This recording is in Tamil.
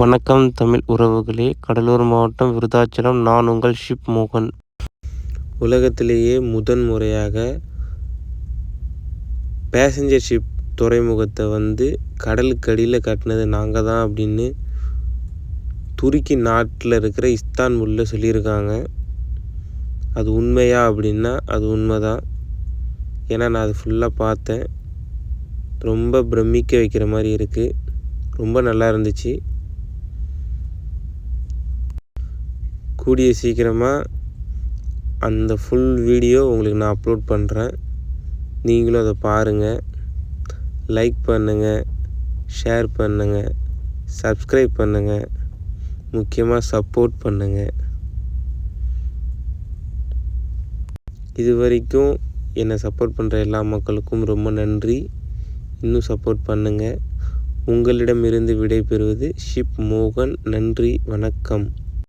வணக்கம் தமிழ் உறவுகளே கடலூர் மாவட்டம் விருதாச்சலம். நான் உங்கள் ஷிப் மோகன். உலகத்திலேயே முதன் முறையாக பேசஞ்சர் ஷிப் துறைமுகத்தை வந்து கடலுக்கு அடியில் கட்டினது நாங்கள் தான் அப்படின்னு துருக்கி நாட்டில் இருக்கிற இஸ்தான்புல்லில் சொல்லியிருக்காங்க. அது உண்மையா அப்படின்னா அது உண்மை தான் ஏன்னா நான் அது ஃபுல்லாக பார்த்தேன். ரொம்ப பிரமிக்க வைக்கிற மாதிரி இருக்குது ரொம்ப நல்லா இருந்துச்சு. கூடிய சீக்கிரமாக அந்த ஃபுல் வீடியோ உங்களுக்கு நான் அப்லோட் பண்ணுறேன் நீங்களும் அதை பாருங்கள் லைக் பண்ணுங்கள் ஷேர் பண்ணுங்கள் சப்ஸ்கிரைப் பண்ணுங்கள் முக்கியமாக சப்போர்ட் பண்ணுங்கள் இது வரைக்கும் என்னை சப்போர்ட் பண்ணுற எல்லா மக்களுக்கும் ரொம்ப நன்றி. இன்னும் சப்போர்ட் பண்ணுங்கள் உங்களிடமிருந்து விடைபெறுவது ஷிப் மோகன். நன்றி. வணக்கம்.